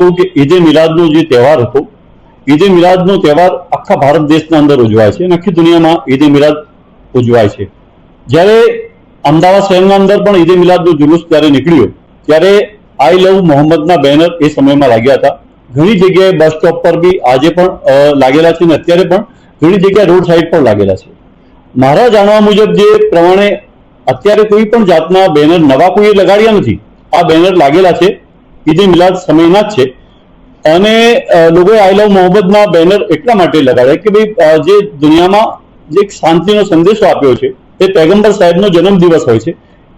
કહું કે ઈદે મિલાદનો જે તહેવાર હતો, ઈદે મિલાદનો તહેવાર આખા ભારત દેશના અંદર ઉજવાય છે અને આખી દુનિયામાં ઈદે મિલાદ ઉજવાય છે. જ્યારે અમદાવાદ શહેરના અંદર પણ ઈદે મિલાદનો જુલુસ ત્યારે નીકળ્યો, ત્યારે આઈ લવ મોહમ્મદના બેનર એ સમયમાં લાગ્યા હતા. ઘણી જગ્યાએ બસ સ્ટોપ પર બી આજે પણ લાગેલા છે અને અત્યારે પણ ઘણી જગ્યાએ રોડ સાઈડ પર લાગેલા છે. મારા જાણવા મુજબ જે પ્રમાણે અત્યારે કોઈ પણ જાતના બેનર નવા કોઈએ લગાડ્યા નથી. આ બેનર લાગેલા છે. ઈદે મિલાદ સમયના જ છે. અને લોકોએ આઈ લવ મોહમ્મદના બેનર એટલા માટે લગાવ્યા કે ભાઈ જે દુનિયામાં જે એક શાંતિનો સંદેશો આપ્યો છે, એ પેગમ્બર સાહેબનો જન્મદિવસ હોય છે.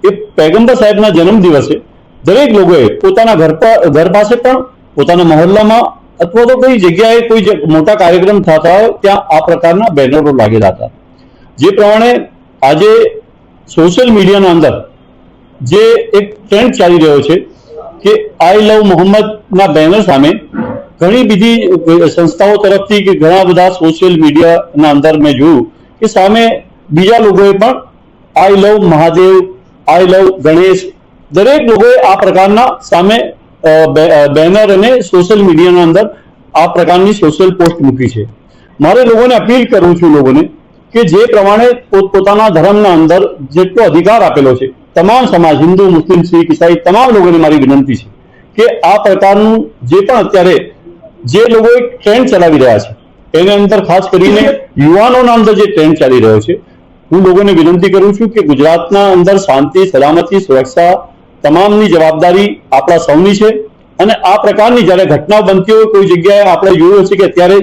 એ પેગમ્બર સાહેબના જન્મદિવસે દરેક લોકોએ પોતાના ઘર પર ઘર પાસે પણ પોતાના મહોલ્લામાં અથવા તો કોઈ જગ્યાએ કોઈ મોટા કાર્યક્રમ થતા હોય, ત્યાં આ પ્રકારના બેનરો લાગેલા હતા. જે પ્રમાણે આજે સોશિયલ મીડિયાના અંદર જે એક ટ્રેન્ડ ચાલી રહ્યો છે કે આઈ લવ મોહમ્મદના બેનર સામે ઘણી બીજી સંસ્થાઓ તરફથી કે ઘણા બધા સોશિયલ મીડિયાના અંદર મેં જોયું કે સામે બીજા લોકોએ પણ I love Mahadev I love Ganesh, દરેક લોકોએ આ પ્રકારના સામે બેનર અને સોશિયલ મીડિયાના અંદર આ પ્રકારની સોશિયલ પોસ્ટ મૂકી છે. મારે લોકોને અપીલ કરું છું લોકોને કે જે પ્રમાણે પોતપોતાના ધર્મના અંદર જેટલો અધિકાર આપેલો છે. તમામ સમાજ, હિન્દુ, મુસ્લિમ, શીખ, ઈસાઈ, તમામ લોકોને મારી વિનંતી છે કે આ પ્રકારનું જે પણ અત્યારે જે લોકો એક ટ્રેન્ડ ચલાવી રહ્યા છે, એની અંદર ખાસ કરીને યુવાનોના અંદર જે ટ્રેન્ડ ચાલી રહ્યો છે, હું લોકોને વિનંતી કરું છું કે ગુજરાતના અંદર શાંતિ, સલામતી, સુરક્ષા તમામની જવાબદારી આપણા સૌની છે અને આ પ્રકારની જ્યારે ઘટનાઓ બનતી હોય કોઈ જગ્યાએ આપણે જોયું છે કે અત્યારે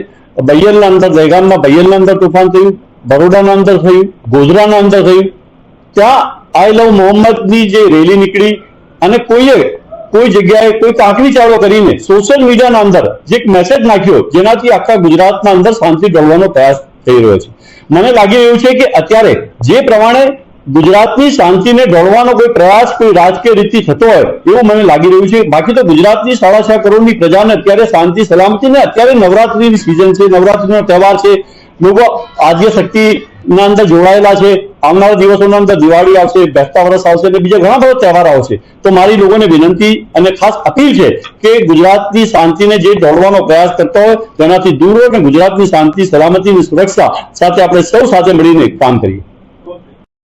બૈયલના અંદર, દહેગામમાં બૈયલના અંદર તોફાન થયું બરોડાના અંદર થયું, ગોધરાના અંદર થયું. ત્યાં આઈ લવ મોહમ્મદની જે રેલી નીકળી અને કોઈએ કોઈ જગ્યાએ કોઈ કાંકરી ચાળો કરીને સોશિયલ મીડિયાના અંદર જે એક મેસેજ નાખ્યો, જેનાથી આખા ગુજરાતના અંદર શાંતિ ડોલવાનો પ્રયાસ થઈ રહ્યો છે. મને લાગી રહ્યું છે કે અત્યારે જે પ્રમાણે ગુજરાતની શાંતિને ઢળવાનો કોઈ પ્રયાસ, કોઈ રાજકીય રીતથી થતો હોય, એવું મને લાગી રહ્યું છે. બાકી તો ગુજરાતની સાડા છ કરોડની પ્રજાને અત્યારે શાંતિ, સલામતી ને અત્યારે નવરાત્રીની સિઝન છે, નવરાત્રીનો તહેવાર છે. લોકો આદ્ય શક્તિના અંદર જોડાયેલા છે. આવનારા દિવસોના અંદર દિવાળી આવશે, બેસતા વર્ષ આવશે અને બીજા ઘણા બધા તહેવાર આવશે. તો મારી લોકોને વિનંતી અને ખાસ અપીલ છે કે ગુજરાતની શાંતિને જે ઢોળવાનો પ્રયાસ કરતો હોય તેનાથી દૂર હોય અને ગુજરાતની શાંતિ, સલામતી અને સુરક્ષા સાથે આપણે સૌ સાથે મળીને કામ કરીએ.